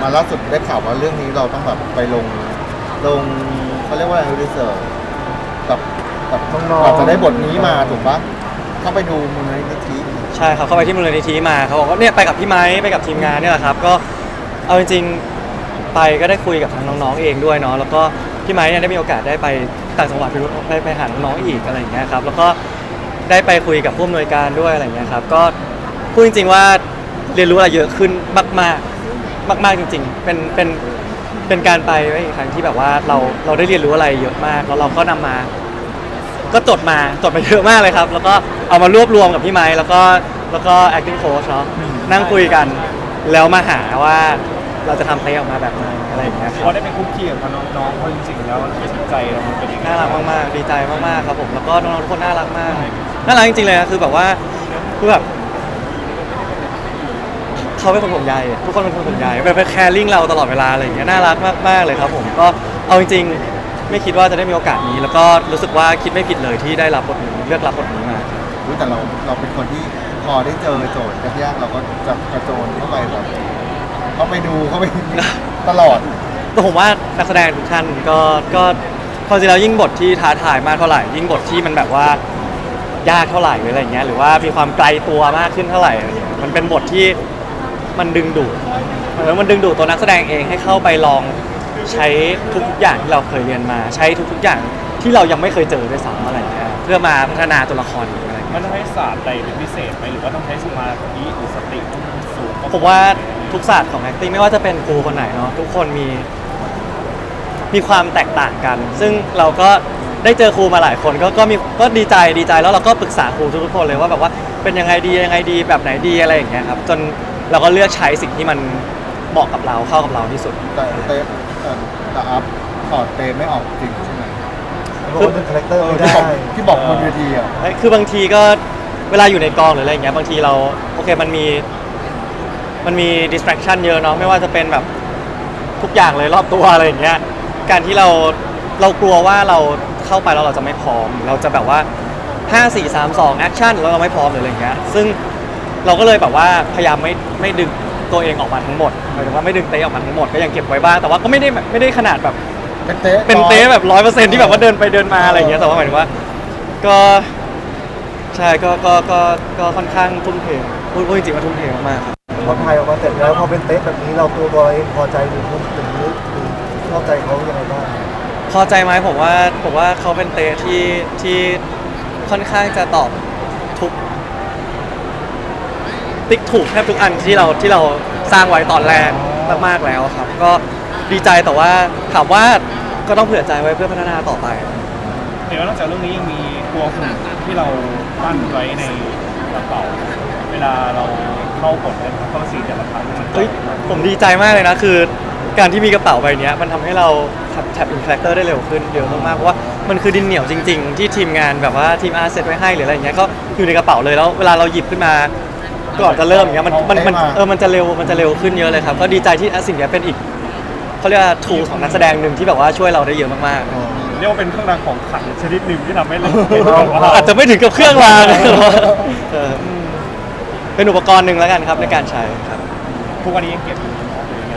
มาล่าสุดได้ข่าวว่าเรื่องนี้เราต้องแบบไปลงลงเขาเรียกว่าอะไรรีเสิร์ชกับกับน้องๆ กว่าจะได้บทนี้มาถูกปะเข้าไปดูมูลนิธิใช่ครับเข้าไปที่มูลนิธิมาเขาบอกว่าเนี่ยไปกับพี่ไม้ไปกับทีมงานเนี่ยแหละครับ ก็เอาจริงๆไปก็ได้คุยกับทางน้องๆเองด้วยเนาะแล้วก็พี่ไม้เนี่ยได้มีโอกาสได้ไปต่างจังหวัดไปรู้ไปไปหาน้องๆอีกอะไรอย่างเงี้ยครับแล้วก็ได้ไปคุยกับผู้อำนวยการด้วยอะไรอย่างเงี้ยครับก็พูดจริงๆว่าเรียนรู้อะไรเยอะขึ้นมากๆ มาก ๆ จริง ๆ เป็นเป็นเป็นการไปอีกครั้งที่แบบว่าเราเราได้เรียนรู้อะไรเยอะมากแล้วเราก็นำมา ก็จดมาจดมาเยอะมากเลยครับ แล้วก็เอามารวบรวมกับพี่ไม้แล้วก็แล้วก็ acting coach เนาะนั่งคุยกัน แล้วมาหาว่าเราจะทำเพลงออกมาแบบไหนอะไรอย่างเงี้ยคพอรับได้เป็นคุกคีกับน้องๆเพราะจริงๆแล้วจิตใจเรามันเป็นยังไงน่ารักมากๆ ดีใจมากๆ ครับผม แล้วก็น้องๆทุกคนน่ารักมาก น่ารักจริงๆ เลยนะคือแบบว่าคือแบบ เขาเป็นคนห่วงใยอะทุกคนเป็นคนห่วงใยเป็นแคร์ลิงเราตลอดเวลาอะไรอย่างเงี้ยน่ารักมากๆเลยครับผมก็เอาจริงๆไม่คิดว่าจะได้มีโอกาสนี้ แล้วก็รู้สึกว่าคิดไม่ผิดเลยที่ได้รับบทนี้เลือกรับบทนี้มารู้แต่เราเราเป็นคนที่พอได้เจอโจทย์ยากๆเราก็จะกระโจนเข้าไปแบบเข้าไปดูเข้าไปตลอดแต่ผมว่านักแสดงทุกท่านก็ก็ความจริงแล้วยิ่งบทที่ท้าทายมากเท่าไหร่ยิ่งบทที่มันแบบว่ายากเท่าไหร่หรืออะไรเงี้ยหรือว่ามีความไกลตัวมากขึ้นเท่าไหร่อะไรเงี้ยมันเป็นบทที่ มันดึงดูดแล้วมันดึงดูดตัวนักแสดงเองให้เข้าไปลองใช้ทุกๆอย่างที่เราเคยเรียนมา ใช้ทุกๆอย่างที่เรายังไม่เคยเจอด้วยซ้ำอะไรเงี้ยเพื่อมาพัฒนาตัวละครอะไรเงี้ยมันต้องให้ศาสตร์ใดเป็นพิเศษไหมหรือว่าต้องใช้สมาธิหรือสติสูงผมว่าทุกศาสตร์ของ acting ไม่ว่าจะเป็นครูคนไหนเนาะทุกคนมี มีความแตกต่างกัน ซึ่งเราก็ได้เจอครูมาหลายคนก็ก็มีก็ดีใจดีใจแล้วเราก็ปรึกษาครูทุกๆคนเลยว่าแบบว่าเป็นยังไงดียังไงดีแบบไหนดีอะไรอย่างเงี้ยครับจน เราก็เลือกใช้สิ่งที่มันเหมาะกับเราเข้ากับเราที่สุด แต่เต้เอ่อแต่อัพถอดเต้ไม่ออกจริงใช่ไหมบอกว่าเป็นคาแรคเตอร์ไม่ที่ได้บอกที่บอกบนเวทีอะคือบางทีก็เวลาอยู่ในกองหรืออะไรอย่างเงี้ยบางทีเราโอเคมันมีมันมี distraction เยอะเนาะไม่ว่าจะเป็นแบบทุกอย่างเลยรอบตัวอะไรอย่างเงี้ยการที่เราเรากลัวว่าเราเข้าไปแล้วเราจะไม่พร้อม เราจะแบบว่า 5 4 3 2 action แล้วเราไม่พร้อมหรืออะไรอย่างเงี้ยซึ่ง เราก็เลยแบบว่าพยายามไม่ไม่ดึงตัวเองออกมาทั้งหมดหมายถึงว่าไม่ดึงเตะออกมาทั้งหมดก็ยังเก็บไว้บ้างแต่ว่าก็ไม่ได้ไม่ได้ขนาดแบบเป็นเต้เป็นเต้แบบร้อยเปอร์เซ็นที่แบบว่าเดินไปเดินมาอะไรอย่างเงี้ยแต่ว่าหมายถึงว่า ก็ใช่ก็ก็ก็ก็ค่อนข้างทุ่มเทพูดพูดจริงๆว่าทุ่มเทมากๆครับพอถ่ายออกมาเสร็จแล้วพอเป็นเต๊ะแบบนี้เราตัวตัวเองพอใจหรือรู้สึกหรือชอบใจเขายังไงบ้างพอใจไหมผมว่าผมว่าเขาเป็นเตะที่ที่ค่อนข้างจะตอบทุก ติ๊กถูกแทบทุกอันที่เราที่เราสร้างไว้ตอนแรกมากๆแล้วครับ ก็ดีใจแต่ว่าถามว่าก็ต้องเผื่อใจไว้เพื่อพัฒนาต่อไปเห็นว่านอกจากเรื่องนี้ยังมีตัวหุ่นที่เราปั้นไว้ในกระเป๋าเวลาเราเข้าบทเนี่ยเข้าซีนแต่ละครั้งมันเฮ้ยผมดีใจมากเลยนะคือ การที่มีกระเป๋าใบเนี้ยมันทำให้เราขับแท็บอินคาแรคเตอร์ได้เร็วขึ้นเยอะมากๆเพราะว่ามันคือดินเหนียวจริง ๆ ที่ทีมงานแบบว่าทีมอาร์เซตไว้ให้หรืออะไรอย่างเงี้ยก็อยู่ในกระเป๋าเลยแล้วเวลาเราหยิบขึ้นมา ก่อนจะเริ่มอย่างเงี้ยมันมันมันเออมันจะเร็วมันจะเร็วขึ้นเยอะเลยครับก็ดีใจที่อะสิ่งเนี้ยเป็นอีกเขาเรียกว่าทูของนักแสดงหนึ่งที่แบบว่าช่วยเราได้เยอะมากเรียกว่าเป็นเครื่องรางของขลังชนิดหนึ่งที่ทำให้เราๆอาจจะไม่ถึงกับเครื่องรางเออเป็นอุปกรณ์หนึ่งแล้วกันครับในการใช้ครับ ทุกวันนี้ยังเก็บอยู่เนาะหรือยังไง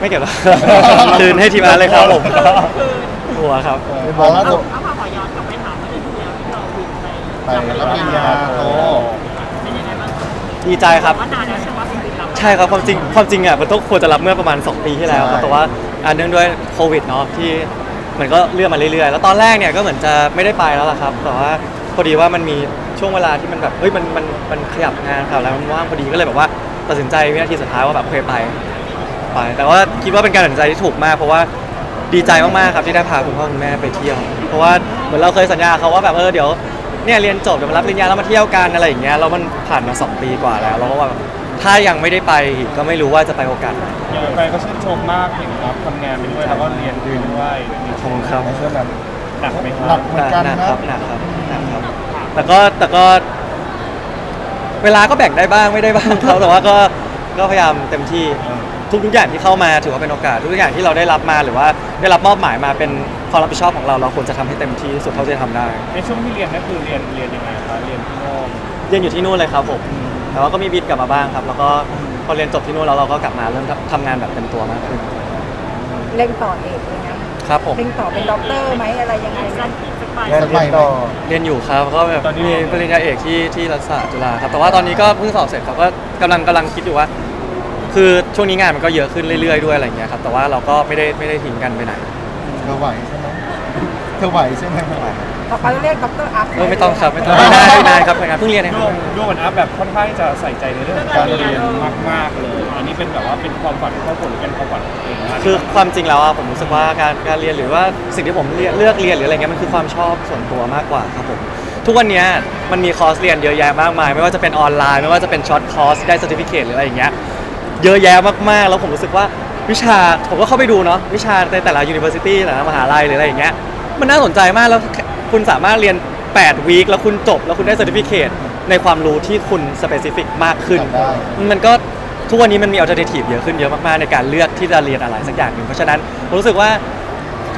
ไม่เก็บแล้วคืนให้ทีมงานเลยครับผมหัวครับมองแล้วเอาเอาพาขอย้อนกลับไปถามประเด็นที่แล้วที่เราบินไปไปรับปริญญาโท เป็นยังไงบ้าง ดีใจครับ ว่านานแล้วใช่ไหมสิ่งที่เราใช่ครับความจริงความจริงอะมันต้องควรจะรับเมื่อประมาณ 2 ปีที่แล้วครับแต่ว่าอ่าเนื่องด้วยโควิดเนาะที่มันก็เลื่อนมาเรื่อยๆ แล้วตอนแรกเนี่ยก็เหมือนจะไม่ได้ไปแล้วล่ะครับ แต่ว่าพอดีว่ามันมีช่วงเวลาที่มันแบบเฮ้ยมันมันมันขยับงานครับแล้วมันว่างพอดีก็เลยแบบว่าตัดสินใจวินาทีสุดท้ายว่าแบบโอเคไปไป แต่ว่าคิดว่าเป็นการตัดสินใจที่ถูกมาก เพราะว่าดีใจมากๆครับที่ได้พาคุณพ่อคุณแม่ไปเที่ยว เพราะว่าเหมือนเราเคยสัญญาเขาว่าแบบเออเดี๋ยว เนี่ยเรียนจบเดี๋ยวมารับปริญญาแล้วมาเที่ยวกันอะไรอย่างเงี้ยแล้วมันผ่านมาสองปีกว่าแล้วเราก็ว่าแบบถ้ายังไม่ได้ไปอีกก็ไม่รู้ว่าจะไปโอกาสไหน อย่างแฟนก็ชื่นชมมากเห็นครับทำงานไปด้วยแล้วก็เรียนไปด้วยมีขอบคุณครับเชื่อแบบหนักไหมคหนัรับกเหมือนกันหนันะกครับหนักครับหนักครับ แต่ก็แต่ก็ เวลาก็แบ่งได้บ้างไม่ได้บ้างครับ แต่ว่าก็ก็พยายามเต็มที่ ทุกทุกอย่างที่เข้ามาถือว่าเป็นโอกาสทุกอย่างที่เราได้รับมาหรือว่าได้รับมอบหมายมาเป็นความรับผิดชอบของเราเราควรจะทำให้เต็มที่ที่สุดเท่าที่จะทำได้ ในช่วงที่เรียนก็คือเรียนเรียนยังไงครับเรียนที่โน่นเรียนอยู่ที่นู่นเลยครับผมแต่ว่าก็มีบินกลับมาบ้างครับ แล้วก็พอเรียนจบที่นู่นแล้วเราก็กลับมาเริ่มทำงานแบบเต็มตัวมากขึ้นเร่งต่อเอกเลยนะครับผมเร่งต่อเป็นด็อกเตอร์ไหมอะไรยังไงสันะกสักใบงานเรียนต่อเรียนอยู่ครับก็แบบมีปริญญาเอกที่ที่รัฐศาสตร์จุฬาครับแต่ว่าตอนนี้ก็เพิ่งสอบเสร็จครับก็กำลังกำลังคิดอยู่ว่า คือช่วงนี้งานมันก็เยอะขึ้นเรื่อยๆด้วยอะไรอย่างเงี้ยครับแต่ว่าเราก็ไม่ได้ไม่ได้ทิ้งกันไปไหนเธอไหวใช่ไหมเธอไหวใช่ไหมต่อไปเรียกด็อกเตอร์อัพเออไม่ต้องครับไม่ต้องไม่ได้ไม่ได้ครับงานเพิ่งเรียนเองคร่รัวบมร่วมกันอัพแบบค่อนข้างจะใส่ใจในเรื่องของการเรียนมาก ๆ เลย อันนี้เป็นแบบว่าเป็นความฝันของครอบครัวหรือเป็นความฝันของตัวเองมาก คือความจริงแล้วอะผมรู้สึกว่าการการเรียนหรือว่าสิ่งที่ผมเลือกเลือกเรียนหรืออะไรเงี้ยมันคือความชอบส่วนตัวมากกว่าครับผมทุกวันเนี้ยมันมีคอร์สเรียนเยอะแยะมากมาย ไม่ว่าจะเป็นออนไลน์ ไม่ว่าจะเป็นช็อตคอร์สได้ certificate หรืออะไรอย่างเงี้ย เยอะแยะมากๆ แล้วผมรู้สึกว่าวิชาผมก็เข้าไปดูเนาะวิชาในแต่ละ university แต่ละมหาลัยหรืออะไรอย่างเงี้ยมันน่าสนใจมากแล้วคุณสามารถเรียน8วีคแล้วคุณจบ แล้วคุณได้ certificate ในความรู้ที่คุณ specific มากขึ้นทำได้มันก็ทุกวันนี้มันมี alternative เยอะขึ้นเยอะมากๆ ในการเลือกที่จะเรียนอะไรสักอย่างหนึ่งเพราะฉะนั้นผมรู้สึกว่า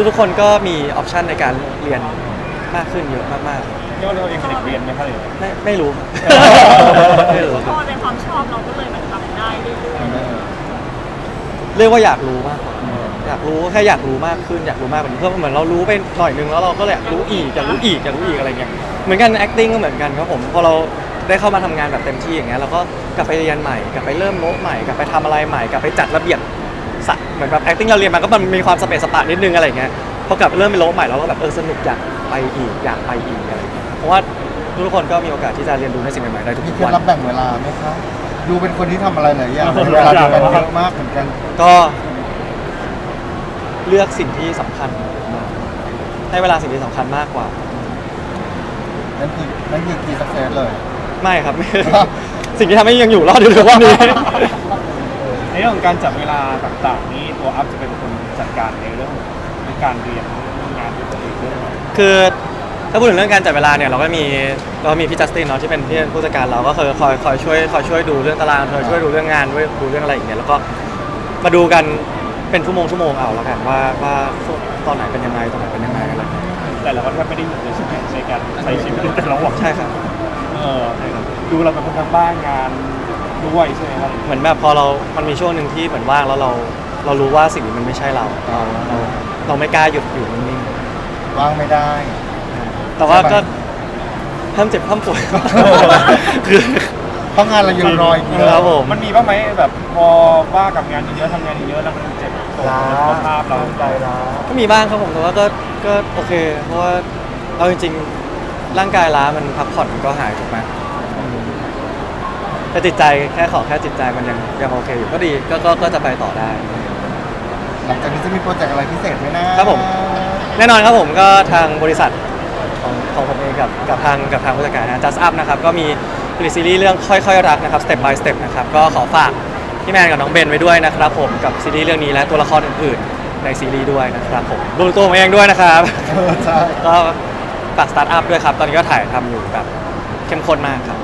ทุกๆคนก็มีออปชันในการเรียนมากขึ้นเยอะมากเรียกว่าเราเองเป็นเด็กเรียนไหมครับหรือๆไม่ไม่รู้ ไม่รู้ พอเป็นความชอบเราก็เลยเหมือนทำได้เรื่อยๆ เรียกว่าอยากรู้มากกว่าอยากรู้แค่อยากรู้มากขึ้นอยากรู้มากกว่านี้เพื่อเหมือนเรารู้ไปหน่อยนึงแล้วเราก็เลยอยากรู้อีกอยากรู้อีกอยากรู้อีกอะไรเงี้ยเหมือนกัน acting ก็เหมือนกันครับผมพอเราได้เข้ามาทำงานแบบเต็มที่อย่างเงี้ยเราก็กลับไปเรียนใหม่กลับไปเริ่มโน้ตใหม่กลับไปทำอะไรใหม่กลับไปจัดระเบียบสะเหมือนแบบ acting เราเรียนมาก็มันมีความสเปซสปะนิดนึงอะไรเงี้ยพอกลับเริ่มไปโน้ตใหม่เราก็แบบเออสนุกอยากไปอีกอยากไปอีกอะไรเงี้ยเพราะว่าทุกคนก็มีโอกาสที่จะเรียนรู้ในสิ่งใหม่ๆได้ทุกวันลับแบ่งเวลาไหมคะ ดูเป็นคนที่ทำอะไรหลายอย่างในเวลาเดียวกันเยอะมากเหมือนกัน ก็เลือกสิ่งที่สำคัญ ให้เวลาสิ่งที่สำคัญมากกว่า นั่นคือนั่นคือกีสักเซสเลย ไม่ครับไม่สิ่งที่ทำให้ยังอยู่รอดอยู่ทุกวันนี้ ในเรื่องของการจัดเวลาต่างๆ นี้ตัวอัพจะเป็นคนจัดการในเรื่องในการเรียนงานตัวเองด้วยคือ ถ้าพูดถึงเรื่องการจัดเวลาเนี่ยเราก็มีเรามีพี่จัสตินเนาะที่เป็นพี่ผู้จัดการเราก็เคยคอยคอยช่วยคอยช่วยดูเรื่องตารางคอยช่วยดูเรื่องงานด้วยดูเรื่องอะไรอย่างเงี้ยแล้วก็มาดูกันเป็นชั่วโมงชั่วโมงเอาแล้วกันว่าว่าตอนไหนเป็นยังไงตอนไหนเป็นยังไงอะไรอย่างเงี้ยแต่เราก็แทบไม่ได้หยุดเลยใช่ไหมในการใช้ชีวิตในแต่ละวันใช่ครับเออดูเราเป็นคนทำบ้านงานด้วยใช่ไหมครับเหมือนแบบพอเรา มันมีช่วงหนึ่งที่เหมือนว่างแล้วเราเรารู้ว่าสิ่งนี้มันไม่ใช่เราเราเราเราไม่กล้าหยุดอยู่นิ่งว่างไม่ได้ๆ แต่ว่าก็ห้ามเจ็บห้ามป่วยคือเพราะงานเรายังรออีกเยครัอะบผมมันมีบ้างไหมแบบพอว่ากับงานเยอะๆทำงานเยอะๆแล้วมันเจ็บส่งล้าสุขภาพเราใจล้าก็มีบ้างครับผมแต่ว่าก็ก็โอเค เพราะว่าเอาจริงๆร่างกายล้ามันพักผ่อนมันก็หายถูกไหมอืมแต่จิตใจแค่ขอแค่จิตใจมันยังยังโอเคอยู่ก็ดีก็ก็ก็จะไปต่อได้ หลังจากนี้จะมีโปรเจกต์อะไรพิเศษไหมนะครับผม แน่นอนครับผมก็ทางบริษัท ของของผมเองกับกับทางกับทางผู้จัดการนะ Just Up นะครับก็มีผลิตซีรีส์เรื่องค่อยๆรักนะครับ Step by Step นะครับก็ขอฝากพี่แมนกับน้องเบนไว้ด้วยนะครับผมกับซีรีส์เรื่องนี้และตัวละครอื่นๆ ในซีรีส์ด้วยนะครับผมรวมตัวผมเองด้วยนะครับเออใช่ ก็ฝากสตาร์ทอัพด้วยครับ ตอนนี้ก็ถ่ายทำอยู่แบบเข้มข้นมากครับ